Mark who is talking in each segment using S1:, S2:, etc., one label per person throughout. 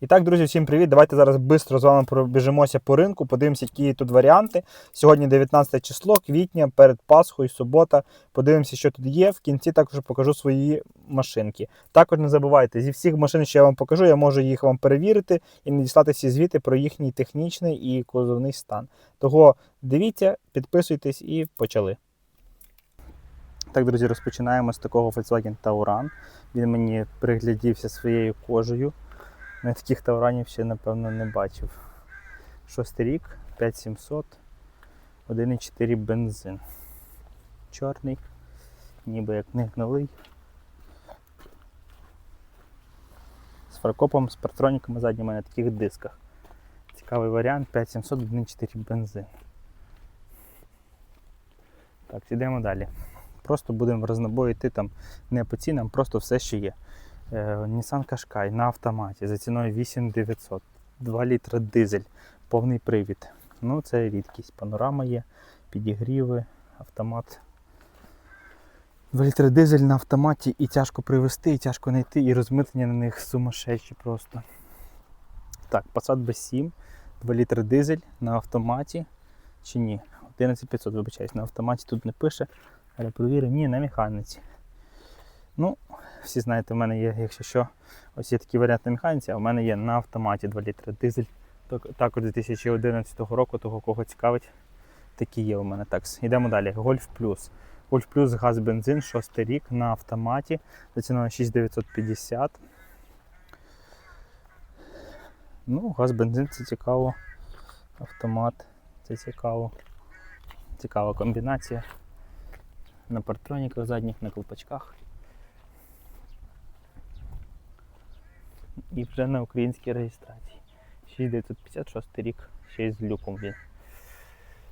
S1: І так, друзі, всім привіт. Давайте зараз швидко з вами пробіжимося по ринку, подивимося, які тут варіанти. Сьогодні 19 число квітня, перед Пасхою, субота. Подивимося, що тут є. В кінці також покажу свої машинки. Також не забувайте, зі всіх машин, що я вам покажу, я можу їх вам перевірити і надіслати всі звіти про їхній технічний і кузовний стан. Того дивіться, підписуйтесь і почали. Так, друзі, розпочинаємо з такого Volkswagen Tauran. Він мені приглядівся своєю кожею. Я таких тауранів ще, напевно, не бачив. Шостий рік, 5700, 1,4 бензин. Чорний, ніби як не гнилий. З фаркопом, з партроніками задніми на таких дисках. Цікавий варіант 5700, 1,4 бензин. Так, йдемо далі. Просто будемо в рознобой йти там не по цінам, просто все, що є. Е, Nissan Qashqai на автоматі за ціною 8900, 2 літра дизель, повний привід. Ну, це рідкість. Панорама є, підігріви, автомат. 2 літри дизель на автоматі і тяжко привезти, і тяжко знайти, і розмитнення на них сумасшедші просто. Так, Passat B7, 2 літри дизель на автоматі. Чи ні? 11500, вибачаюсь, на автоматі тут не пише, але провіримо, ні, на механіці. Ну, всі знаєте, в мене є, якщо що, ось є такий варіант на механіці, а в мене є на автоматі 2 літри дизель. Так- Також 2011 року, того кого цікавить, такі є у мене. Так, йдемо далі. Гольф Плюс. Гольф Плюс газ бензин, 6 рік на автоматі. За ціною 6950. Ну, газ бензин це цікаво. Автомат, це цікаво. Цікава комбінація. На партроніках задніх, на колпачках. І вже на українській реєстрації. 6956 рік, ще й з люком він.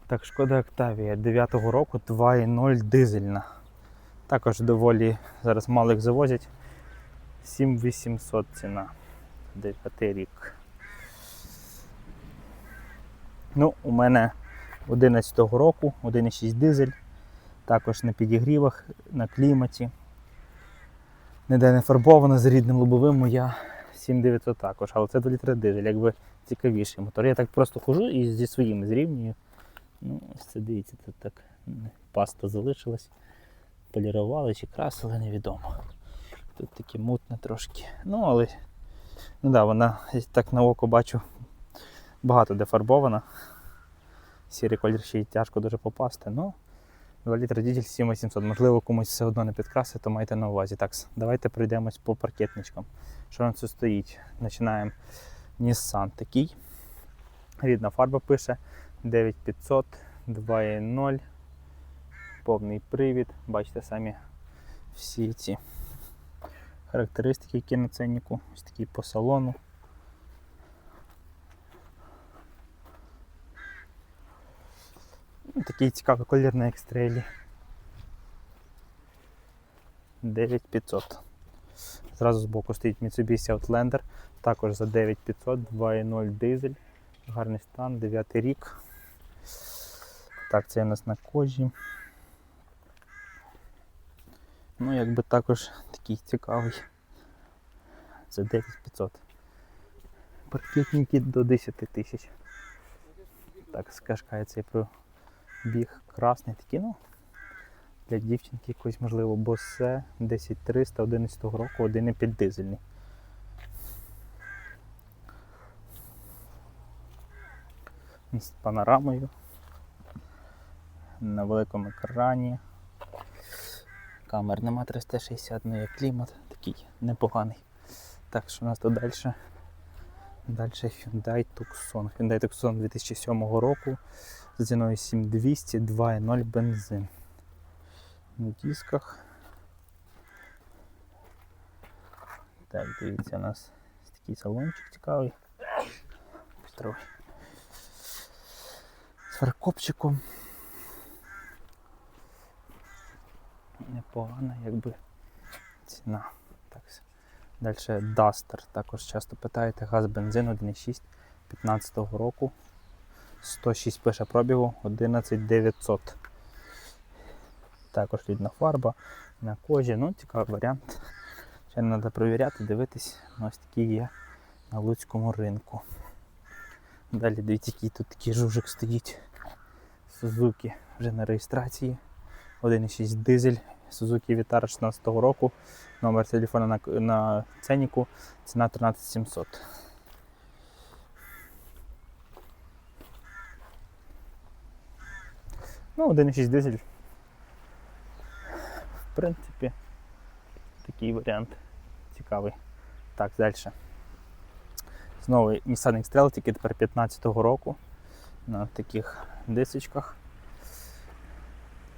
S1: Так, шкода Октавія 9-го року 2.0 дизельна. Також доволі зараз мало їх завозять. 7800 ціна. 9 рік. Ну, у мене 11-го року 1.6 дизель. Також на підігрівах, на кліматі. Ніде не фарбована з рідним лобовим моя 7900 також, але це 2 літри дизель, якби цікавіший мотор. Я так просто хожу і зі своїм зрівнюю. Ну, ось це дивіться, тут так паста залишилась. Полірували чи красили, невідомо. Тут таке мутне трошки. Ну, але ну, да, вона так на око бачу багато де фарбована. Сірий колір ще й тяжко дуже попасти. Ну, 2 літри дізель 7800. Можливо, комусь все одно не підкрасить, то майте на увазі. Так, давайте пройдемось по паркетничкам. Що у нас стоїть? Починаємо Nissan такий. Рідна фарба пише 9500, 2.0, повний привід. Бачите самі всі ці характеристики, які на ценнику. Ось такі по салону. Ну, Такий цікавий колір на екстрелі. 9500. Зразу збоку стоїть Mitsubishi Outlander, також за 9500, 2.0 дизель, гарний стан, 9 рік. Так, це у нас на кожі. Ну, якби також такий цікавий. За 9500. Паркетники до 10 тисяч. Так, скажкає цей пробіг красний такий, ну, для дівчинки якось, можливо, босе 10300 11 року, 1,5 дизельний. З панорамою. На великому екрані. Камер нема 360, ну є клімат такий непоганий. Так, що у нас тут далі? Далі Hyundai Tucson. Hyundai Tucson 2007 року за ціною 7200, 2.0 бензин на дисках. Так, дивіться, у нас такий салончик цікавий. Петровий. З фаркопчиком. Непогана, якби ціна. Так. Далі Duster. Також часто питаєте, газ бензин 1,6 15 року. 106 пише пробігу, 11900. Також рідна фарба на кожі. Ну, цікавий варіант. Ще не треба перевіряти, дивитись. Ну, Ось такі є на Луцькому ринку. Далі дивіться, який тут такий жужик стоїть. Сузуки вже на реєстрації. 1,6 дизель. Suzuki Vitara 16 року. Номер телефона на, на ценнику. Ціна 13700. Ну, 1,6 дизель. В принципі, такий варіант цікавий. Так, далі. Знову Nissan X-Trail, тільки тепер 15-го року. На таких дисочках.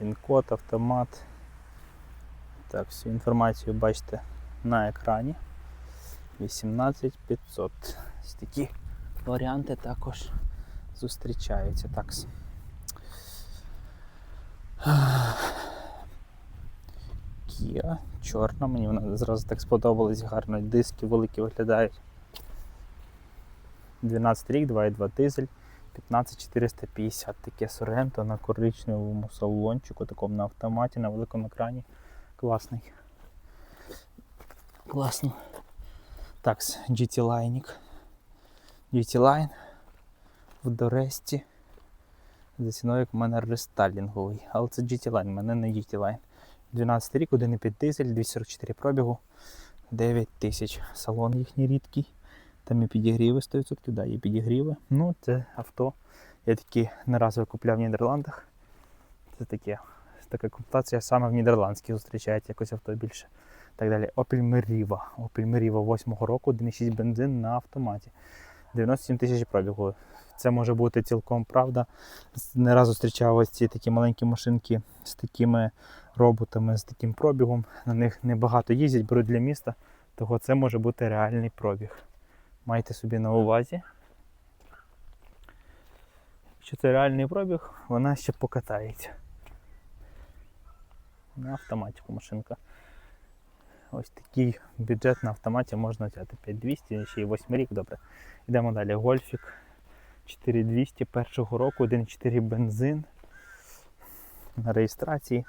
S1: Він-код, автомат. Так, всю інформацію бачите на екрані. 18500. Ось такі варіанти також зустрічаються. Так. Kia, чорна, мені вона зразу так сподобалась, гарно диски великі виглядають. 12 рік, 2,2 дизель, 15450. Таке Соренто на коричневому салончику, такому на автоматі, на великому екрані. Класний. Класно. Так, GT Line. GT Line в Доресті. За ціною, як у мене рестайлінговий. Але це GT Line, у мене не GT Line. 12 рік, 1,5 дизель, 244 пробігу, 9 тисяч. Салон їхній рідкий. Там і підігріви 100%, да, є підігріви. Ну, це авто. Я такі не раз купляв в Нідерландах. Це таке. Така комплектація саме в нідерландській зустрічається якось авто більше. Так далі. Opel Meriva. Opel Meriva 8 року, 1,6 бензин на автоматі. 97 тисяч пробігу. Це може бути цілком правда. Не раз зустрічав ось ці такі маленькі машинки з такими роботами, з таким пробігом. На них небагато їздять, беруть для міста, того це може бути реальний пробіг. Майте собі на увазі. Якщо це реальний пробіг, вона ще покатається. На автоматику машинка. Ось такий бюджет на автоматі можна взяти 5200, ще й 8 рік, добре. Йдемо далі. Гольфік 4200 першого року, 1,4 бензин. На реєстрації.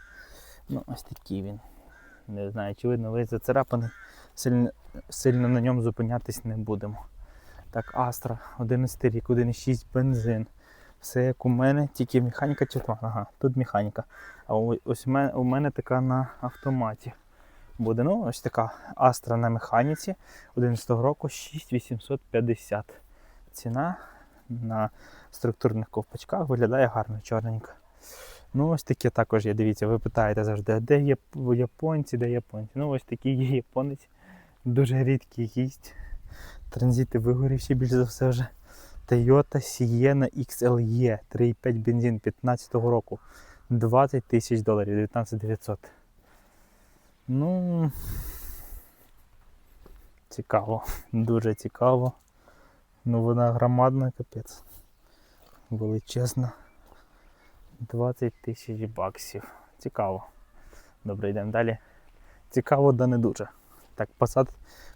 S1: Ну, ось такий він. Не знаю, чи видно, весь зацарапаний. Сильно, сильно на ньому зупинятись не будемо. Так, Astra, 11 рік, 1,6 бензин. Все як у мене, тільки механіка чи? Ага, тут механіка. А ось у мене, у мене така на автоматі. Буде, ну, ось така Astra на механіці 11 року 6850. Ціна на структурних ковпачках виглядає гарно, чорненько. Ну, ось таке також є. Дивіться, ви питаєте завжди, «А де є японці, де японці. Ну, ось такий є японець. Дуже рідкий гість. Транзити вигорівші більш за все вже. Toyota Sienna XLE 3,5 бензин 15 року. 20 тисяч доларів, 19 900. Ну, цікаво, дуже цікаво. Ну вона громадна, капець. Величезна. 20 тисяч баксів. Цікаво. Добре, йдемо далі. Цікаво, да не дуже. Так, Passat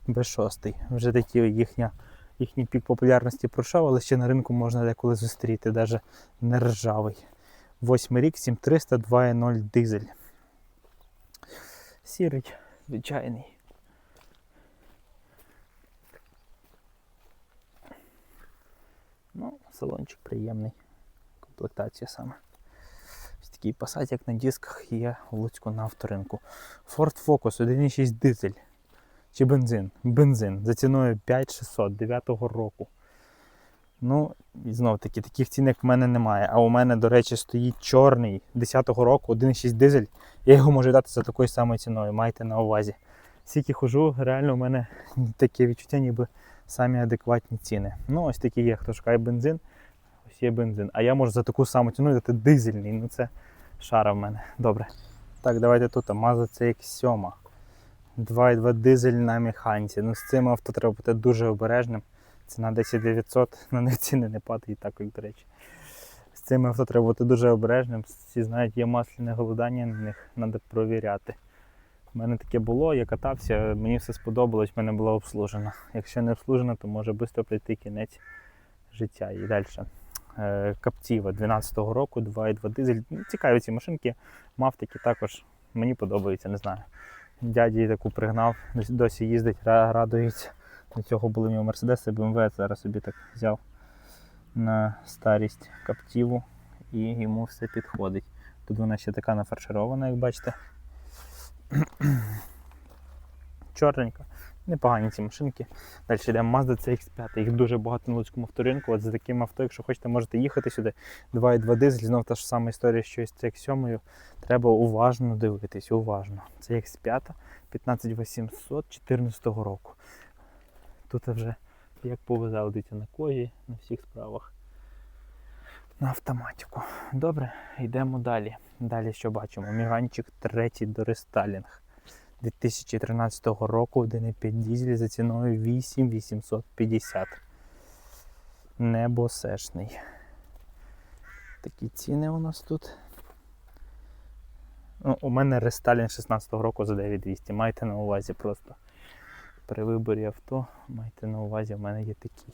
S1: B6. Вже такі їхня, їхній пік популярності пройшов, але ще на ринку можна деколи зустріти, навіть не ржавий. Восьмий рік, 7300, 2.0 дизель. Сірий, звичайний. Ну, салончик приємний. Комплектація саме. Такий Passat, як на дисках, є в Луцьку на авторинку. Ford Focus 1.6 дизель. Чи бензин? Бензин. За ціною 5600 9 року. Ну, і знов таки, таких цін, як в мене немає. А у мене, до речі, стоїть чорний 10-го року, 1.6 дизель. Я його можу дати за такою самою ціною, майте на увазі. Скільки хожу, реально у мене таке відчуття, ніби самі адекватні ціни. Ну, ось такі є, хто шукає бензин, ось є бензин. А я можу за таку саму ціну дати дизельний. Ну це шара в мене. Добре. Так, давайте тут Mazda CX-7. 2,2 дизель на механіці. Ну, з цим авто треба бути дуже обережним. Ціна 10 900, на них ціни не падають як до речі. З цим авто треба бути дуже обережним. Всі знають, є масляне голодання, на них треба провіряти. У мене таке було, я катався, мені все сподобалось, в мене була обслужена. Якщо не обслужена, то може швидко прийти кінець життя. І далі. Е, Каптіва 12-го року, 2,2 дизель. Ну, Цікаві ці машинки. Мав також. Мені подобається, не знаю. Дяді таку пригнав, досі їздить, радується. До цього були в нього Мерседеси, BMW, зараз собі так взяв на старість каптіву і йому все підходить. Тут вона ще така нафарширована, як бачите. Чорненька. Непогані ці машинки. Далі йдемо Mazda CX5. Їх дуже багато на Луцькому авторинку. От за таким авто, якщо хочете, можете їхати сюди. 2,2 дизель, знову та ж сама історія, що і з CX7. Треба уважно дивитись, уважно. CX5 15800 14 року. Тут вже як повезе, дивіться, на кожі, на всіх справах. На автоматику. Добре, йдемо далі. Далі що бачимо? Міганчик третій до рестайлінг. 2013 року 1,5 дізель за ціною 8850. Небосешний. Такі ціни у нас тут. Ну, у мене рестайлінг 16 року за 9200. Майте на увазі просто. При виборі авто майте на увазі, у мене є такий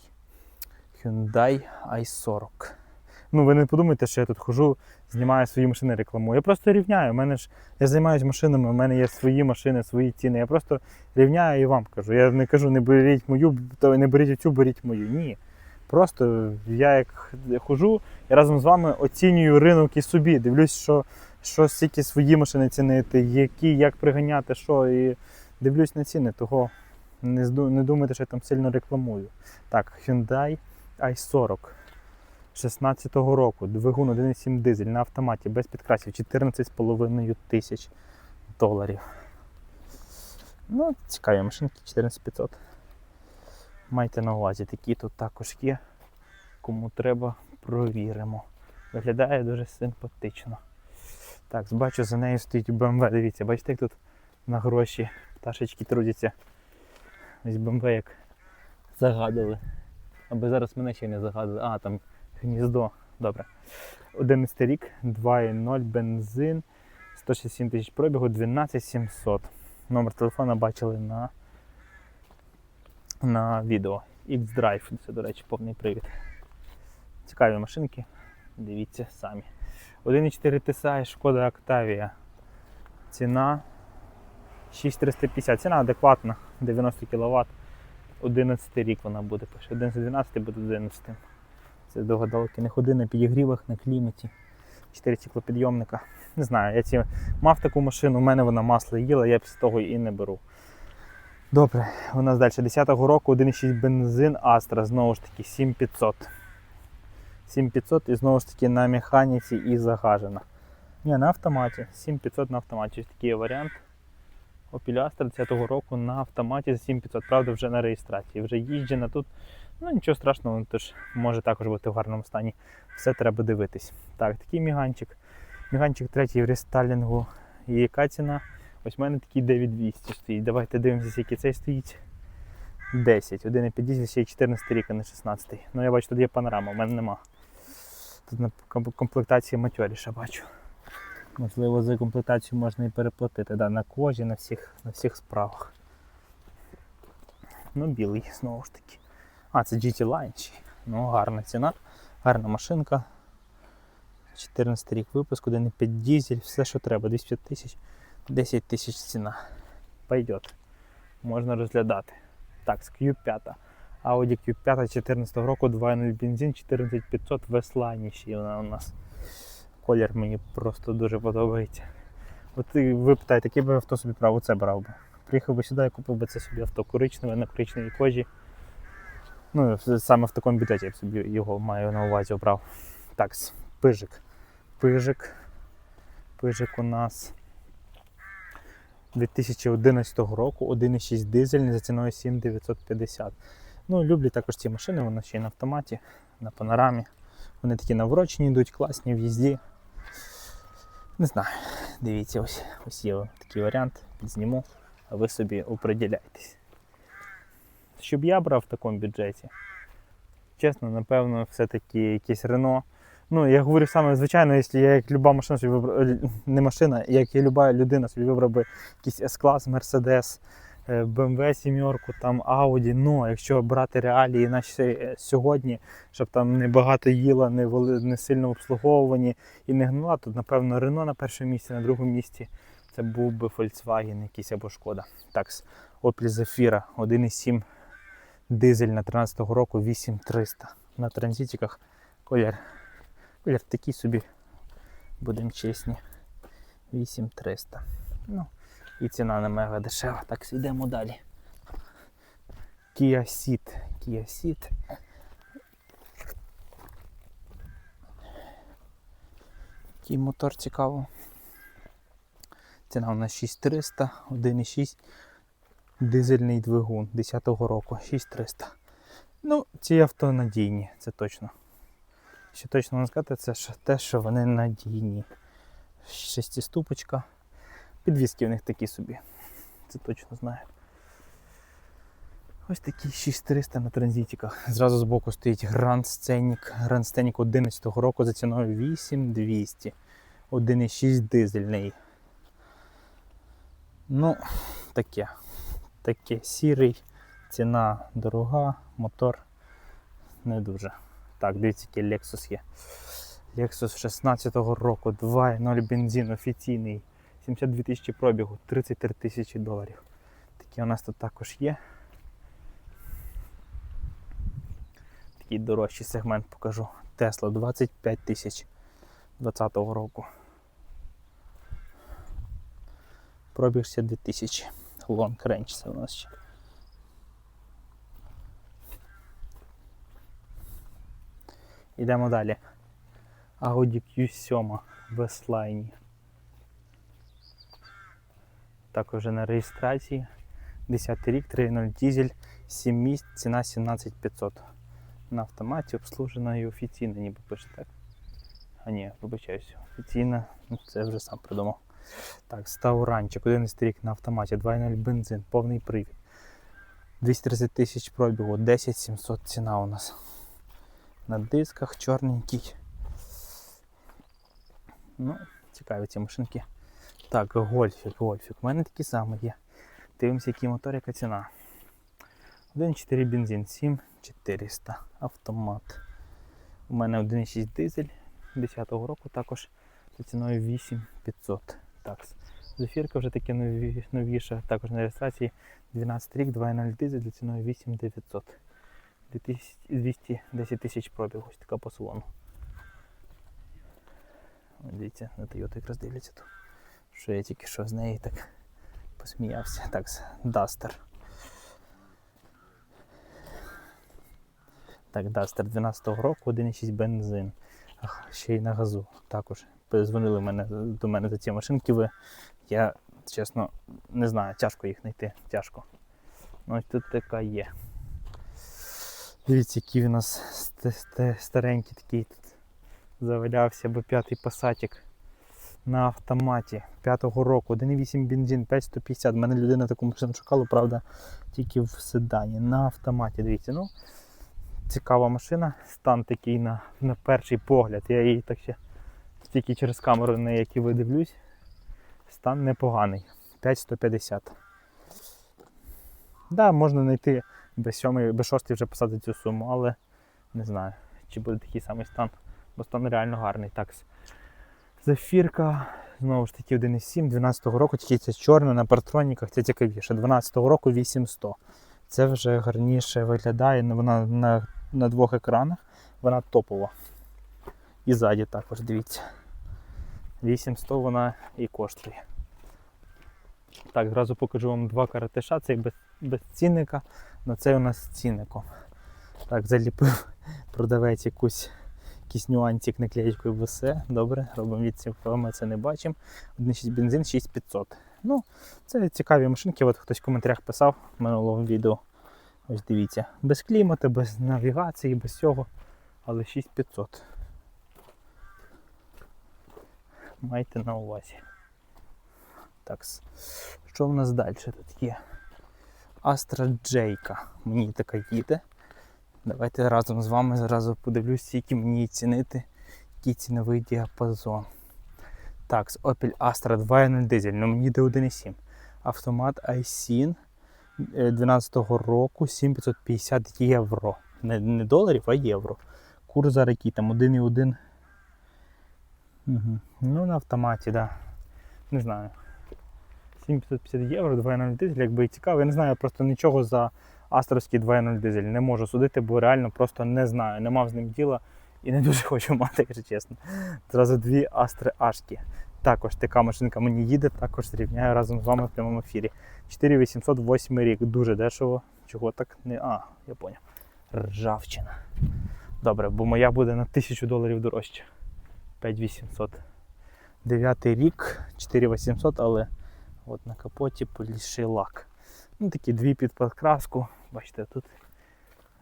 S1: Hyundai i40. Ну, ви не подумайте, що я тут хожу, знімаю свої машини, рекламую. Я просто рівняю. У мене ж я займаюся машинами, у мене є свої машини, свої ціни. Я просто рівняю і вам кажу. Я не кажу, не беріть мою, не беріть цю, беріть мою. Ні. Просто я як хожу, я разом з вами оцінюю ринок і собі. Дивлюсь, що, що стільки свої машини цінити, які, як приганяти, що. І дивлюсь на ціни, того не, не думайте, що я там сильно рекламую. Так, Hyundai i40. 16-го року, двигун 1,7 дизель на автоматі без підкрасів 14,5 тисяч доларів. Ну, цікаві машинки 14500. Майте на увазі, такі тут також є. Кому треба, провіримо. Виглядає дуже симпатично. Так, бачу, за нею стоїть BMW. Дивіться, бачите, як тут на гроші пташечки трудяться. Ось BMW як загадали. Аби зараз мене ще не загадали. А, там гніздо. Добре. 11 рік, 2,0 бензин, 167 тисяч пробігу, 12700. Номер телефона бачили на, на відео. X-Drive, це, до речі, повний привід. Цікаві машинки. Дивіться самі. 1,4 TSI, шкода Octavia. Ціна 6350. Ціна адекватна, 90 кВт. 11 рік вона буде. Пише 11-12 буде 11. Це до гадалки не ходи на підігрівах, на кліматі. 4 циклопідйомника. Не знаю, я ці мав таку машину, у мене вона масло їла, я після того і не беру. Добре, у нас далі 10-го року 1,6 бензин Astra, знову ж таки 7500. 7500 і знову ж таки на механіці і загажена. Ні, на автоматі. 7500 на автоматі. Такий варіант. Opel Astra 10-го року на автоматі за 7500, правда, вже на реєстрації. Вже їжджена тут. Ну нічого страшного, тож може також бути в гарному стані. Все треба дивитись. Так, такий міганчик. Міганчик третій в рестайлінгу. І яка ціна? Ось в мене такий 9200 стоїть. Давайте дивимося, який цей стоїть. 10. 1,5 дізель, ще й 14 рік, а не 16. Ну я бачу, тут є панорама, у мене нема. Тут на комплектації матьоріша бачу. Можливо, за комплектацію можна і переплатити. Да, на кожі, на всіх, на всіх справах. Ну, білий, знову ж таки. А, це GT Line. Ну, гарна ціна, гарна машинка. 14 рік випуску, 1,5 дізель, все, що треба, 250 тисяч, 10 тисяч ціна. Пойдет. Можна розглядати. Так, з Q5. Audi Q5 14 року, 2.0 бензин, 14500 в ще вона у нас. Колір мені просто дуже подобається. От ви питаєте, який би авто собі брав, оце брав би. Приїхав би сюди і купив би це собі авто коричневе на коричневій кожі. Ну, саме в такому бюджеті я б собі його маю на увазі обрав. Так, пижик. Пижик. Пижик у нас 2011 року, 1,6 дизель за ціною 7950. Ну, люблю також ці машини, вони ще й на автоматі, на панорамі. Вони такі наврочені йдуть, класні в їзді. Не знаю. Дивіться, ось, ось є такий варіант, підзніму, а ви собі оприділяйтесь. Щоб я брав в такому бюджеті, чесно, напевно, все-таки якесь Рено. Ну, я говорю саме, звичайно, якщо я як люба машина собі вибрав, не машина, як і люба людина собі вибрав би якийсь S-клас, Mercedes, BMW 7, там Audi. Ну, якщо брати реалії наші е, сьогодні, щоб там не багато їла, не, вели- не сильно обслуговувані і не гнила, то напевно Renault на першому місці, на другому місці це був би Volkswagen якийсь або Шкода. Так, Opel Zafira 1,7 Дизель на 13-го року 8300. На транзитиках колір. Колір такий собі, будемо чесні. 8300. Ну, і ціна не мега дешева. Так, йдемо далі. Kia Ceed. Kia Ceed. Який мотор цікаво. Ціна у нас 6300, 1,6 дизельний двигун 10-го року, 6300. Ну, ці авто надійні, це точно. Що точно можна сказати, це те, що вони надійні. Шестиступочка. Підвіски в них такі собі. Це точно знаю. Ось такі 6300 на транзитиках. Зразу збоку стоїть Grand Scenic. Grand Scenic 11 року за ціною 8200. 1,6 дизельний. Ну, таке. Таке сірий, ціна дорога, мотор не дуже. Так, дивіться, який Lexus є. Lexus 16-го року, 2.0 бензин офіційний, 72 тисячі пробігу, 33 тисячі доларів. Такі у нас тут також є. Такий дорожчий сегмент покажу. Tesla 25 тисяч 20-го року. Пробіг 62 тисячі. Long range це у нас ще. Йдемо далі. Audi Q7 в S-Line. Також на реєстрації. 10 рік, 3.0 дизель, 7 місць, ціна 17500. На автоматі обслужена і офіційна, ніби пише так. А ні, вибачаюсь, офіційна, ну, це вже сам придумав. Так, Стауранчик, 11 рік на автоматі, 2.0 бензин, повний привід. 230 тисяч пробігу, 10 700 ціна у нас. На дисках чорненький. Ну, цікаві ці машинки. Так, гольфік, гольфік. У мене такі самі є. Дивимося, який мотор, яка ціна. 1.4 бензин, 7400. Автомат. У мене 1.6 дизель 10-го року також за ціною 8500. Так, зефірка вже таке нові, новіша, також на реєстрації 12 рік, 2.0 дизель за ціною 8900. 210 тисяч пробіг, ось така по салону. Дивіться, на Toyota якраз дивляться тут. Що я тільки що з неї так посміявся. Так, Duster. Так, Duster 12-го року, 1,6 бензин. Ах, ще й на газу. Також перезвонили мене, до мене за ці машинки. Ви. Я, чесно, не знаю, тяжко їх знайти. Тяжко. Ну, ось тут така є. Дивіться, який у нас ст- ст- старенький такий тут завалявся, бо п'ятий пасатик на автоматі 5-го року, 1,8 бензин, 5150. У мене людина таку машину шукала, правда, тільки в седані. На автоматі. Дивіться, ну цікава машина, стан такий на, на перший погляд. Я її так ще тільки через камеру на які видивлюсь. Стан непоганий. 5150. Да, можна знайти без сьомої, без шостої вже писати цю суму, але не знаю, чи буде такий самий стан, бо стан реально гарний. Так, Зафірка, знову ж таки 1,7, 12-го року, тільки це чорна на партроніках, це цікавіше. 12-го року 8100. Це вже гарніше виглядає, ну, вона на, на двох екранах, вона топова. І ззаді також, дивіться. 8100 вона і коштує. Так, зразу покажу вам два каратиша, цей без, без цінника, але цей у нас з цінником. Так, заліпив продавець якусь, якийсь нюансик наклеєчкою в все. Добре, робимо відсівку, ми це не бачимо. 1,6 бензин 6500. Ну, це цікаві машинки. От хтось в коментарях писав в минулому відео. Ось дивіться. Без клімату, без навігації, без цього. Але 6500. Майте на увазі. Так, що в нас далі тут є? Astra J. Мені така їде. Давайте разом з вами зразу подивлюсь, які мені цінити, який ціновий діапазон. Так, з Opel Astra 2.0 дизель, ну мені йде 1.7. Автомат iSyn 12-го року 7550 євро. Не, не доларів, а євро. Курс зараз який там 1,1. Угу. Ну, на автоматі, так. Да. Не знаю. 7550 євро, 2.0 дизель, якби і цікаво. Я не знаю просто нічого за Астровський 2.0 дизель. Не можу судити, бо реально просто не знаю. Не мав з ним діла і не дуже хочу мати, якщо чесно. Зразу дві Астри Ашки. Також така машинка мені їде, також зрівняю разом з вами в прямому ефірі. 4808 рік, дуже дешево. Чого так не. А, я поняв. Ржавчина. Добре, бо моя буде на 1000 доларів дорожче. 5800. Дев'ятий рік, 4800, але от на капоті поліший лак. Ну, такі дві під подкраску. Бачите, тут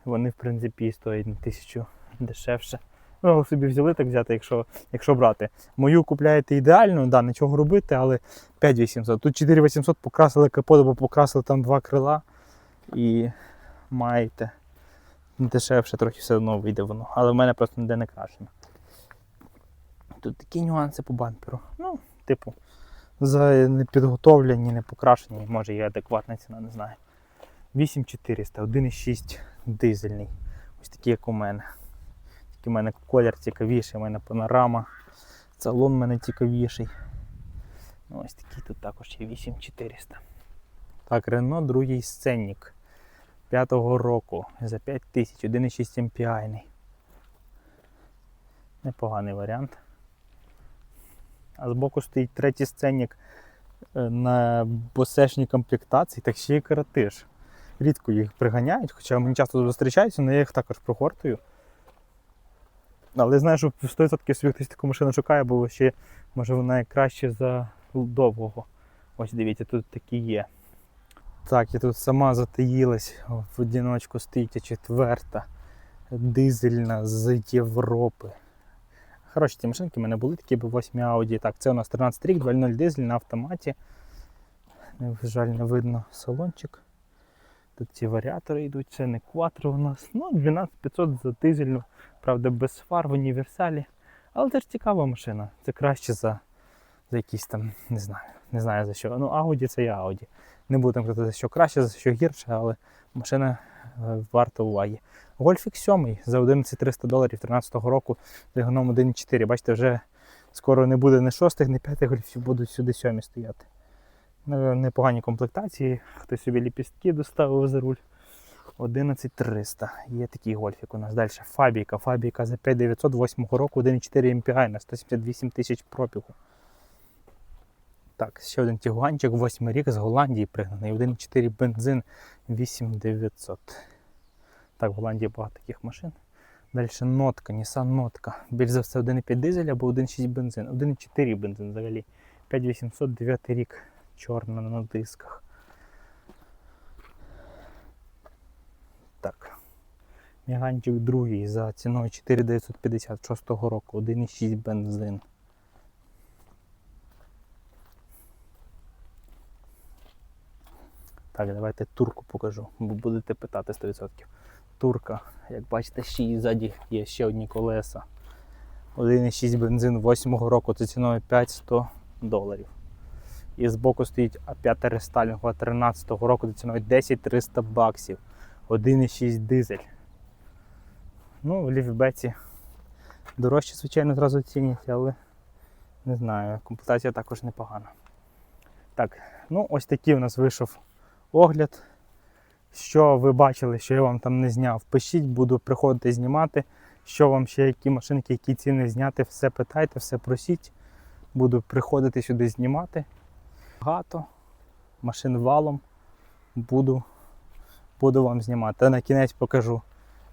S1: вони в принципі стоять на 1000 дешевше. Ну, собі взяли так взяти, якщо, якщо брати. Мою купляєте ідеально, да, нічого робити, але 5800. Тут 4800 покрасили капот, бо покрасили там два крила і маєте дешевше трохи все одно вийде воно. Але в мене просто ніде не крашено. Тут такі нюанси по бамперу. Ну, типу, за непідготовлені, не покрашені, може є адекватна ціна, не знаю. 8400, 1,6 дизельний. Ось такий, як у мене. Тільки в мене колір цікавіший, у мене панорама. Салон у мене цікавіший. Ну, ось такий тут також є 8400. Так, Renault другий сценник. 5-го року за 5000, 1,6 MPI. Непоганий варіант. А збоку стоїть третій сценник е, на босешній комплектації, так ще й каратиш. Рідко їх приганяють, хоча мені часто зустрічаються, але я їх також прогортую. Але знаю, що в 100% собі хтось таку машину шукає, бо ще може вона краще за довгого. Ось дивіться, тут такі є. Так, я тут сама затаїлась, в одиночку стоїть четверта, дизельна з Європи. Хороші ці машинки, в мене були такі б 8 Audi. Так, це у нас 13 рік, 2.0 дизель на автоматі. Жаль, не видно салончик. Тут ці варіатори йдуть, це не кватро у нас. Ну, 12500 за дизельну, правда, без фар в універсалі. Але теж цікава машина. Це краще за, за якісь там, не знаю, не знаю за що. Ну, Audi це є Audi. Не будемо казати, за що краще, за що гірше, але машина варта уваги. Гольфік 7 за 11300 доларів 13 року двигуном 1.4. Бачите, вже скоро не буде ні шостих, ні п'ятих гольфів, будуть сюди сьомі стояти. Ну, Непогані комплектації, хтось собі ліпістки доставив за руль. 11300. Є такий гольфік у нас. Далі Фабіка. Фабіка за 5908 року 1.4 MPI на 178 тисяч пробігу. Так, ще один тігуанчик, 8 рік з Голландії пригнаний. 1.4 бензин 8900. Так, в Голландії багато таких машин. Далі нотка, Nissan нотка. Більш за все 1,5 дизель або 1,6 бензин. 1,4 бензин взагалі. 5800, 9 рік. Чорна на дисках. Так. Міганчик другий за ціною 4956 року. 1,6 бензин. Так, давайте турку покажу, бо будете питати 100%. Турка, як бачите, ще і ззаді є ще одні колеса. 1,6 бензин 8-го року це ціною 500 доларів. І збоку стоїть А5 рестайлінгова 13 року за ціною 10 300 баксів. 1,6 дизель. Ну, в ліфбеці дорожче, звичайно, зразу цінять, але не знаю, комплектація також непогана. Так, ну ось такий у нас вийшов огляд. Що ви бачили, що я вам там не зняв, пишіть, буду приходити знімати. Що вам ще, які машинки, які ціни зняти, все питайте, все просіть. Буду приходити сюди знімати. Багато машин валом буду, буду вам знімати. На кінець покажу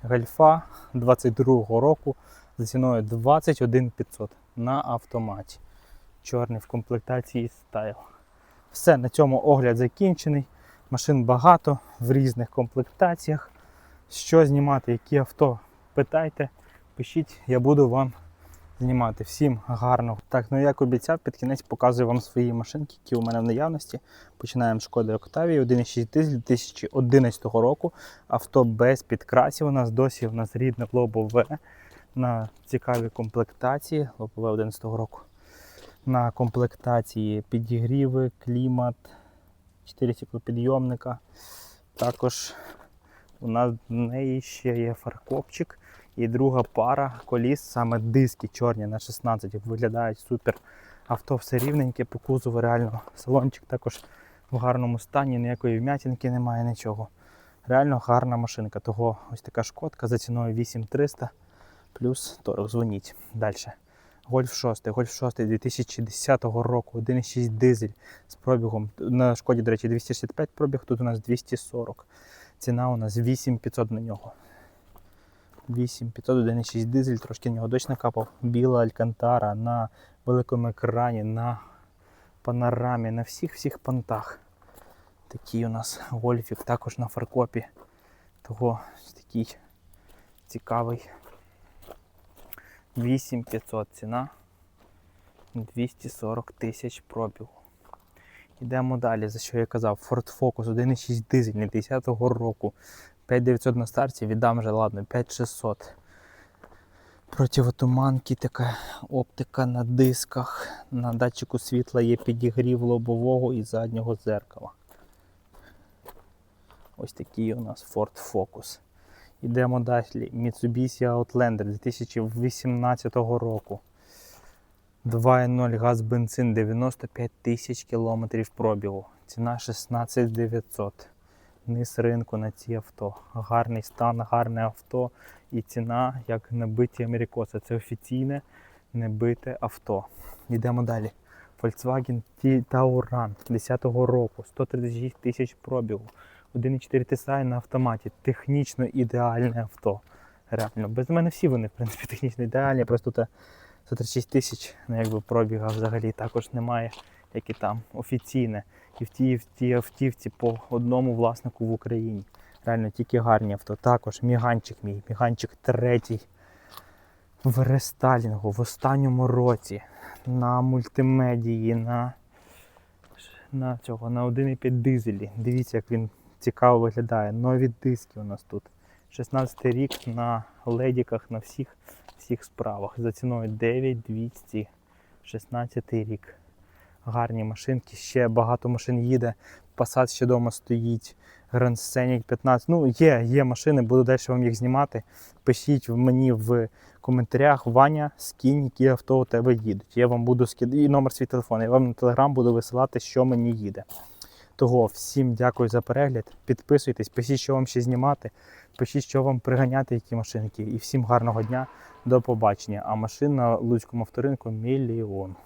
S1: гальфа 22-го року за ціною 21 500 на автоматі. Чорний в комплектації стайл. Все, на цьому огляд закінчений. Машин багато в різних комплектаціях. Що знімати, які авто, питайте, пишіть, я буду вам знімати. Всім гарного. Так, ну як обіцяв, під кінець показую вам свої машинки, які у мене в наявності. Починаємо з шкоди Октавії 1,6 дизель 2011 року. Авто без підкрасів. У нас досі у нас рідне лобове на цікавій комплектації. Лобове 11 року. На комплектації підігріви, клімат. 4 циклопідйомника. Також у нас в неї ще є фаркопчик і друга пара коліс, саме диски чорні на 16 виглядають супер. Авто все рівненьке, по кузову реально. Салончик також в гарному стані, ніякої вм'ятинки немає, нічого. Реально гарна машинка. Того ось така шкодка за ціною 8300 плюс торг. Дзвоніть. Далі. Гольф 6, Гольф 6 2010 року, 1,6 дизель з пробігом. На шкоді, до речі, 265 пробіг, тут у нас 240. Ціна у нас 8500 на нього. 8500, 1,6 дизель, трошки на нього дощ накапав. Біла алькантара на великому екрані, на панорамі, на всіх-всіх понтах. Такий у нас гольфік, також на фаркопі. Того такий цікавий. 8500 ціна. 240 тисяч пробігу. Йдемо далі, за що я казав. Ford Focus 1,6 дизель 10-го року. 5900 на старті, віддам вже, ладно, 5600. Противотуманки, така оптика на дисках. На датчику світла є підігрів лобового і заднього зеркала. Ось такий у нас Ford Focus. Йдемо далі. Mitsubishi Outlander 2018 року. 2.0 газ бензин 95 тисяч кілометрів пробігу. Ціна 16 900. Низ ринку на ці авто. Гарний стан, гарне авто і ціна як небиті америкоси. Це офіційне небите авто. Йдемо далі. Volkswagen Tauran 10-го року, 136 тисяч пробігу. 1,4 TSI на автоматі. Технічно ідеальне авто. Реально. Без мене всі вони, в принципі, технічно ідеальні. Просто тут 136 тисяч, ну якби пробіга взагалі також немає, як і там офіційне. І в тій, в тій автівці по одному власнику в Україні. Реально тільки гарні авто. Також міганчик мій, міганчик третій в рестайлінгу в останньому році на мультимедії, на, на цього, на 1,5 дизелі. Дивіться, як він цікаво виглядає. Нові диски у нас тут. 16 рік на ледіках на всіх, всіх справах. За ціною 9200. 16 рік. Гарні машинки, ще багато машин їде. Passat ще вдома стоїть. Grand Scenic 15. Ну, є, є машини, буду далі вам їх знімати. Пишіть мені в коментарях, Ваня, скинь, які авто у тебе їдуть. Я вам буду скидати і номер свій телефон. Я вам на телеграм буду висилати, що мені їде. Того всім дякую за перегляд. Підписуйтесь, пишіть, що вам ще знімати, пишіть, що вам приганяти, які машинки. І всім гарного дня, до побачення. А машин на Луцькому авторинку мільйон.